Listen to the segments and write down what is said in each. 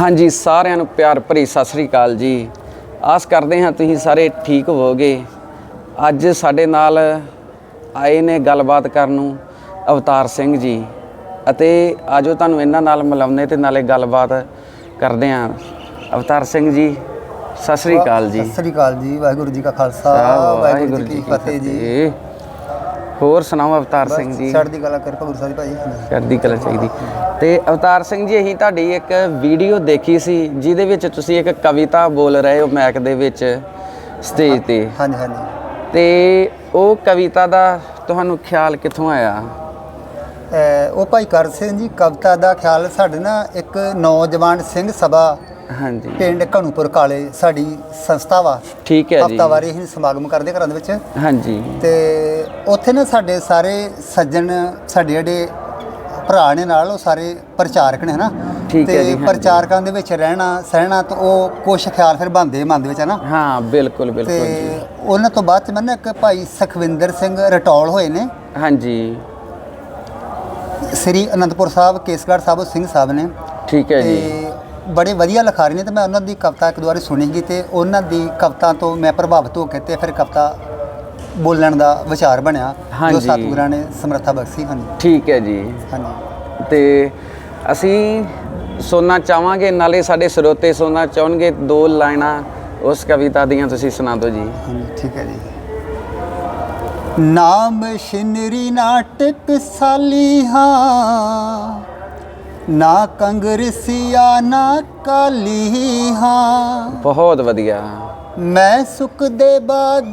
ਹਾਂਜੀ ਸਾਰਿਆਂ ਨੂੰ ਪਿਆਰ ਭਰੀ ਸਤਿ ਸ੍ਰੀ ਅਕਾਲ ਜੀ। ਆਸ ਕਰਦੇ ਹਾਂ ਤੁਸੀਂ ਸਾਰੇ ਠੀਕ ਹੋਵੋਗੇ। ਅੱਜ ਸਾਡੇ ਨਾਲ ਆਏ ਨੇ ਗੱਲਬਾਤ ਕਰਨ ਨੂੰ ਅਵਤਾਰ ਸਿੰਘ ਜੀ ਅਤੇ ਆਜੋ ਤੁਹਾਨੂੰ ਇਹਨਾਂ ਨਾਲ ਮਿਲਾਉਂਦੇ ਤੇ ਨਾਲੇ ਗੱਲਬਾਤ ਕਰਦੇ ਹਾਂ। ਅਵਤਾਰ ਸਿੰਘ ਜੀ ਸਤਿ ਸ੍ਰੀ ਅਕਾਲ ਜੀ। ਸਤਿ ਸ੍ਰੀ ਅਕਾਲ ਜੀ ਵਾਹਿਗੁਰੂ ਜੀ ਕਾ ਖਾਲਸਾ ਵਾਹਿਗੁਰੂ ਜੀ ਕੀ ਫਤਿਹ ਜੀ। ਹੋਰ ਸੁਣਾਓ ਅਵਤਾਰ ਸਿੰਘ ਜੀ? ਚੜ੍ਹਦੀ ਕਲਾ ਕਿਰਪਾ ਗੁਰੂ ਸਾਹਿਬ ਭਾਈ ਚੜ੍ਹਦੀ ਕਲਾ ਚਾਹੀਦੀ। ਤੇ ਅਵਤਾਰ ਸਿੰਘ ਜੀ ਅਸੀਂ ਤੁਹਾਡੀ ਇੱਕ ਵੀਡੀਓ ਦੇਖੀ ਸੀ ਜਿਹਦੇ ਵਿੱਚ ਤੁਸੀਂ ਇੱਕ ਕਵਿਤਾ ਬੋਲ ਰਹੇ ਹੋ ਮੈਕ ਦੇ ਵਿੱਚ ਸਟੇਜ ਤੇ। ਹਾਂਜੀ ਹਾਂਜੀ। ਤੇ ਉਹ ਕਵਿਤਾ ਦਾ ਤੁਹਾਨੂੰ ਖਿਆਲ ਕਿੱਥੋਂ ਆਇਆ? ਉਹ ਭਾਈ ਕਰ ਸਿੰਘ ਜੀ ਕਵਿਤਾ ਦਾ ਖਿਆਲ ਸਾਡੇ ਨਾ ਇੱਕ ਨੌਜਵਾਨ ਸਿੰਘ ਸਭਾ ਹਾਂਜੀ। ਪਿੰਡ ਘਣੂਪੁਰ ਕਾਲੇ ਸਾਡੀ ਸੰਸਥਾ ਵਾ। ਠੀਕ ਹੈ ਜੀ। ਹਫਤਾਵਾਰੀ ਅਸੀਂ ਸਮਾਗਮ ਕਰਦੇ ਘਰਾਂ ਦੇ ਵਿੱਚ। ਹਾਂਜੀ। ਤੇ ਉੱਥੇ ਨਾ ਸਾਡੇ ਸਾਰੇ ਸੱਜਣ ਸਾਡੇ ਜਿਹੜੇ ਭਰਾ ਨੇ ਨਾਲ ਉਹ ਸਾਰੇ ਪ੍ਰਚਾਰਕ ਨੇ ਹਨਾ? ਠੀਕ ਹੈ ਜੀ, ਹਾਂਜੀ। ਪ੍ਰਚਾਰਕਾਂ ਦੇ ਵਿੱਚ ਰਹਿਣਾ ਸਹਿਣਾ ਤੇ ਉਹ ਕੁਝ ਖਿਆਲ ਫਿਰ ਬੰਦੇ ਮਨ ਦੇ ਵਿੱਚ ਹਨਾ? ਹਾਂ ਬਿਲਕੁਲ ਬਿਲਕੁਲ ਤੇ ਜੀ। ਉਹਨਾਂ ਤੋਂ ਬਾਅਦ ਚ ਮੈਂ ਨਾ ਇੱਕ ਭਾਈ ਸੁਖਵਿੰਦਰ ਸਿੰਘ ਰਟੌਲ ਹੋਏ ਨੇ। ਹਾਂਜੀ। ਸ੍ਰੀ ਅਨੰਦਪੁਰ ਸਾਹਿਬ ਕੇਸਗੜ੍ਹ ਸਾਹਿਬ ਸਿੰਘ ਸਾਹਿਬ ਨੇ। ਠੀਕ ਹੈ ਜੀ। ਤੇ ਬੜੇ ਵਧੀਆ ਲਿਖਾਰੀ ਨੇ ਤੇ ਮੈਂ ਉਹਨਾਂ ਦੀ ਕਵਿਤਾ ਇੱਕ ਦੋ ਵਾਰੀ ਸੁਣੀ ਸੀ ਤੇ ਉਹਨਾਂ ਦੀ ਕਵਿਤਾ ਤੋਂ ਮੈਂ ਪ੍ਰਭਾਵਿਤ ਹੋ ਕੇ ਤੇ ਫਿਰ ਕਵਿਤਾ ਬੋਲਣ ਦਾ ਵਿਚਾਰ ਬਣਿਆ ਜੋ ਹਾਂਜੀ। ਸਤਿਗੁਰਾਂ ਨੇ ਸਮਰੱਥਾ ਬਖਸ਼ੀ ਹਨ ਠੀਕ ਹੈ ਜੀ। ਹਾਂਜੀ। ਤੇ ਅਸੀਂ ਸੁਣਨਾ ਚਾਹਾਂਗੇ ਨਾਲੇ ਸਾਡੇ ਸਰੋਤੇ ਸੁਣਨਾ ਚਾਹਣਗੇ ਦੋ ਲਾਈਨਾਂ ਉਸ ਕਵਿਤਾ ਦੀਆਂ ਤੁਸੀਂ ਸੁਣਾ ਦਿਓ ਜੀ। ਹਾਂਜੀ ਠੀਕ ਹੈ ਜੀ। ਨਾਮ ਸ਼ਿਨਰੀ ਨਾਟਕ ਸਾਲੀਹਾ ਨਾ ਕੰਗਰਸੀਆ ਨਾ ਕਾਲੀਹਾ। ਬਹੁਤ ਵਧੀਆ। ਮੈਂ ਸੁਖ ਦੇ ਬਾਗ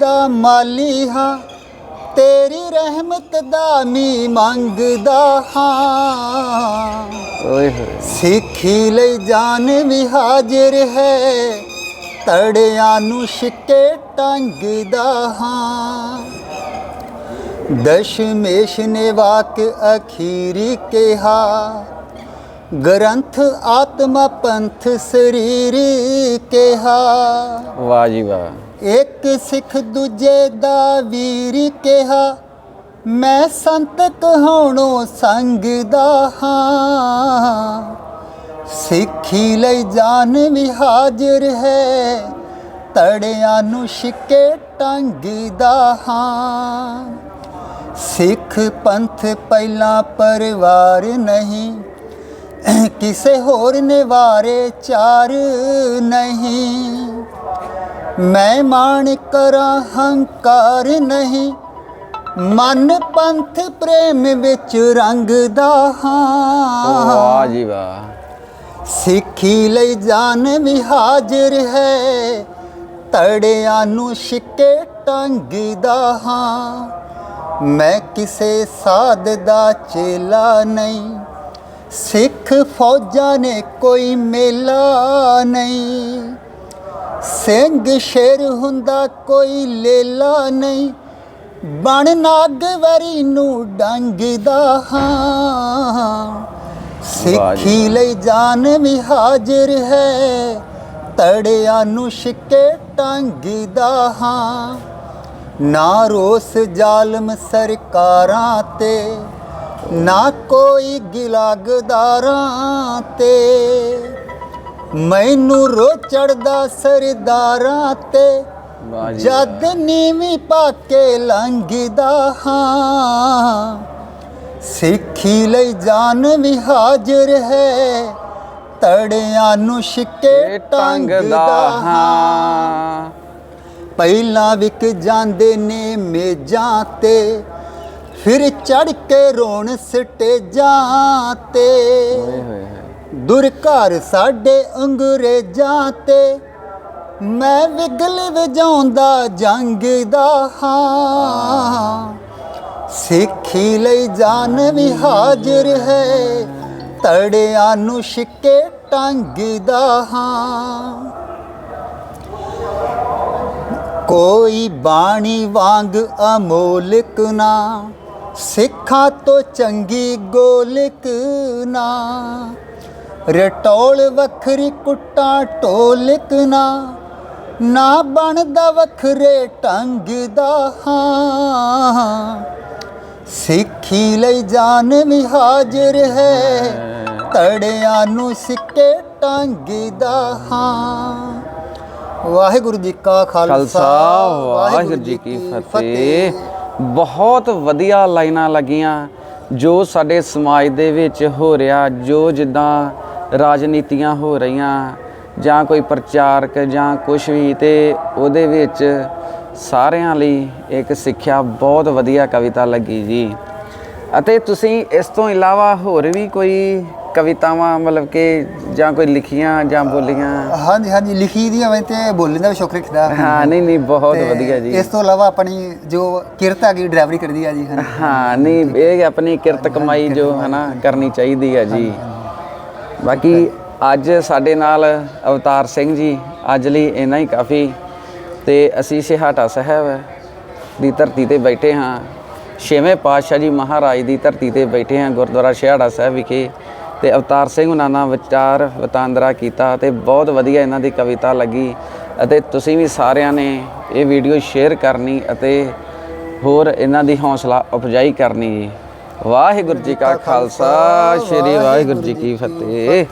ਦਾ ਮਾਲੀ ਹਾਂ ਤੇਰੀ ਰਹਿਮਤ ਦਾ ਮੀ ਮੰਗਦਾ ਹਾਂ। ਓਏ ਹੋਏ। ਸਿੱਖੀ ਲਈ ਜਾਨ ਵੀ ਹਾਜ਼ਰ ਹੈ ਤੜਿਆਂ ਨੂੰ ਛਿੱਕੇ ਟੰਗਦਾ ਹਾਂ। ਦਸ਼ਮੇਸ਼ ਨੇ ਵਾਕ ਅਖੀਰੀ ਕਿਹਾ ਗ੍ਰੰਥ ਆਤਮਾ ਪੰਥ ਸਰੀਰ ਕਿਹਾ। ਵਾਹ ਜੀ ਵਾਹ। ਇੱਕ ਸਿੱਖ ਦੂਜੇ ਦਾ ਵੀਰ ਕਿਹਾ ਮੈਂ ਸੰਤ ਕਹਾਉਣੋਂ ਸੰਗ ਦਾ ਹਾਂ। ਸਿੱਖੀ ਲਈ ਜਾਨ ਵੀ ਹਾਜ਼ਰ ਹੈ ਤੜਿਆਂ ਨੂੰ ਛਿੱਕੇ ਟੰਗਦਾ ਹਾਂ। ਸਿੱਖ ਪੰਥ ਪਹਿਲਾ ਪਰਿਵਾਰ ਨਹੀਂ ਕਿਸੇ ਹੋਰ ਨੇ ਵਾਰੇ ਚਾਰ ਨਹੀਂ। ਮੈਂ ਮਾਣ ਕਰਾਂ ਹੰਕਾਰ ਨਹੀਂ। ਮਨ ਪੰਥ ਪ੍ਰੇਮ ਵਿੱਚ ਰੰਗਦਾ ਹਾਂ। ਵਾਹ ਜੀ ਵਾਹ। ਸਿੱਖੀ ਲਈ ਜਾਨ ਵੀ ਹਾਜ਼ਰ ਹੈ। ਤੜਿਆਂ ਨੂੰ ਛਿੱਕੇ ਟੰਗਦਾ ਹਾਂ। ਮੈਂ ਕਿਸੇ ਸਾਧ ਦਾ ਚੇਲਾ ਨਹੀਂ। ਸਿੱਖ ਫੌਜਾਂ ਨੇ ਕੋਈ ਮੇਲਾ ਨਹੀਂ। ਸਿੰਘ ਸ਼ੇਰ ਹੁੰਦਾ ਕੋਈ ਲੇਲਾ ਨਹੀਂ। ਬਣ ਨਾਗਵਰੀ ਨੂੰ ਡੰਗਦਾ ਹਾਂ। ਸਿੱਖੀ ਲਈ ਜਾਨ ਵੀ ਹਾਜ਼ਰ ਹੈ। ਤੜਿਆਂ ਨੂੰ ਛਿੱਕੇ ਟੰਗਦਾ ਹਾਂ। ਨਾ ਰੋਸ ਜ਼ਾਲਮ ਸਰਕਾਰਾਂ ਤੇ ਨਾ ਕੋਈ ਗਿਲਾਗਦਾਰਾਂ ਤੇ। ਮੈਨੂੰ ਰੋ ਚੜਦਾ ਸਰਦਾਰਾਂ ਤੇ। ਜਦ ਨੀਵੀਂ ਪਾ ਕੇ ਲੰਘਦਾ ਹਾਂ। ਸਿੱਖੀ ਲਈ ਜਾਨ ਵੀ ਹਾਜ਼ਰ ਹੈ। ਤੜਿਆਂ ਨੂੰ ਛਿੱਕੇ ਟੰਗਦਾ ਹਾਂ। ਪਹਿਲਾਂ ਵਿਕ ਜਾਂਦੇ ਨੇ ਮੇਜ਼ਾਂ ਤੇ। ਫਿਰ ਚੜ ਕੇ ਰੋਣ ਸਟੇਜਾਂ ਤੇ। ਹੋਏ ਹੋਏ ਦੁਰ ਘਰ ਸਾਡੇ ਅੰਗਰੇਜ਼ਾਂ ਤੇ। ਮੈਂ ਵਿਗਲ ਵਜਾਉਂਦਾ ਜੰਗ ਦਾ ਹਾਂ। ਸਿੱਖੀ ਲਈ ਜਾਨ ਵੀ ਹਾਜ਼ਰ ਹੈ ਤੜਿਆਂ ਨੂੰ ਛਿੱਕੇ ਟੰਗਦਾ ਹਾਂ। ਕੋਈ ਬਾਣੀ ਵਾਂਗ ਅਮੋਲਕ ਨਾ ਸਿੱਖਾਂ ਤੋਂ ਚੰਗੀ ਗੋਲਕ ਨਾ। ਰਟੋਲ ਵੱਖਰੀ ਕੁੱਟਾਂ ਢੋਲਕ ਨਾ। ਨਾ ਬਣਦਾ ਵੱਖਰੇ ਢੰਗ ਦਾ ਹਾਂ। ਸਿੱਖੀ ਲਈ ਜਾਨ ਵੀ ਹਾਜ਼ਰ ਹੈ ਤੜਿਆਂ ਨੂੰ ਸਿੱਕੇ ਟਾਂਗੀ ਦਾ ਹਾਂ। ਵਾਹਿਗੁਰੂ ਜੀ ਕਾ ਖਾਲਸਾ ਵਾਹਿਗੁਰੂ ਜੀ ਕੀ ਫਤਿਹ। ਬਹੁਤ ਵਧੀਆ ਲਾਈਨਾਂ ਲੱਗੀਆਂ ਜੋ ਸਾਡੇ ਸਮਾਜ ਦੇ ਵਿੱਚ ਹੋ ਰਿਹਾ, ਜੋ ਜਿੱਦਾਂ ਰਾਜਨੀਤੀਆਂ ਹੋ ਰਹੀਆਂ ਜਾਂ ਕੋਈ ਪ੍ਰਚਾਰਕ ਜਾਂ ਕੁਝ ਵੀ ਤੇ ਉਹਦੇ ਵਿੱਚ ਸਾਰਿਆਂ ਲਈ ਇੱਕ ਸਿੱਖਿਆ ਬਹੁਤ ਵਧੀਆ ਕਵਿਤਾ ਲੱਗੀ ਜੀ। ਅਤੇ ਤੁਸੀਂ ਇਸ ਤੋਂ ਇਲਾਵਾ ਹੋਰ ਵੀ ਕੋਈ ਕਵਿਤਾਵਾਂ ਮਤਲਬ ਕਿ ਜਾਂ ਕੋਈ ਲਿਖੀਆਂ ਜਾਂ ਬੋਲੀਆਂ? ਹਾਂਜੀ ਹਾਂਜੀ ਲਿਖੀ ਦੀ ਮੈਂ ਤੇ ਬੋਲਣ ਦਾ ਵੀ ਸ਼ੌਕ ਰੱਖਦਾ। ਹਾਂ ਨਹੀਂ ਨਹੀਂ ਬਹੁਤ ਵਧੀਆ ਜੀ। ਇਸ ਤੋਂ ਇਲਾਵਾ ਆਪਣੀ ਜੋ ਕਿਰਤ ਹੈਗੀ ਡਰਾਈਵਰੀ ਕਰਦੀ ਆ ਜੀ ਹਾਂ ਨਹੀਂ ਇਹ ਆਪਣੀ ਕਿਰਤ ਕਮਾਈ ਜੋ ਹਨਾ ਕਰਨੀ ਚਾਹੀਦੀ ਹੈ ਜੀ। ਬਾਕੀ ਅੱਜ ਸਾਡੇ ਨਾਲ ਅਵਤਾਰ ਸਿੰਘ ਜੀ ਅੱਜ ਲਈ ਇੰਨਾ ਹੀ ਕਾਫੀ। ਤੇ ਅਸੀਂ ਸਿਹਾਟਾ ਸਾਹਿਬ ਦੀ ਧਰਤੀ ਤੇ ਬੈਠੇ ਹਾਂ। ਛੇਵੇਂ ਪਾਤਸ਼ਾਹ ਜੀ ਮਹਾਰਾਜ ਦੀ ਧਰਤੀ ਤੇ ਬੈਠੇ ਹਾਂ ਗੁਰਦੁਆਰਾ ਸਿਹਾਟਾ ਸਾਹਿਬ ਵਿਖੇ। ਤੇ ਅਵਤਾਰ ਸਿੰਘ ਉਹਨਾਂ ਨਾਲ ਵਿਚਾਰ ਵਟਾਂਦਰਾ ਕੀਤਾ ਤੇ ਬਹੁਤ ਵਧੀਆ ਇਹਨਾਂ ਦੀ ਕਵਿਤਾ ਲੱਗੀ ਅਤੇ ਤੁਸੀਂ ਵੀ ਸਾਰਿਆਂ ਨੇ ਇਹ ਵੀਡੀਓ ਸ਼ੇਅਰ ਕਰਨੀ ਅਤੇ ਹੋਰ ਇਹਨਾਂ ਦੀ ਹੌਸਲਾ ਅਫਜਾਈ ਕਰਨੀ ਜੀ। ਵਾਹਿਗੁਰੂ ਜੀ ਕਾ ਖਾਲਸਾ, ਸ੍ਰੀ ਵਾਹਿਗੁਰੂ ਜੀ ਕੀ ਫਤਿਹ।